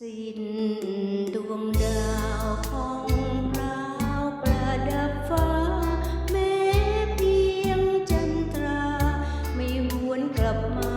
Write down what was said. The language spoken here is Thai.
สิ้นดวงดาวของเราประดับฟ้า แม้เพียงจันทรา ไม่หวนกลับมา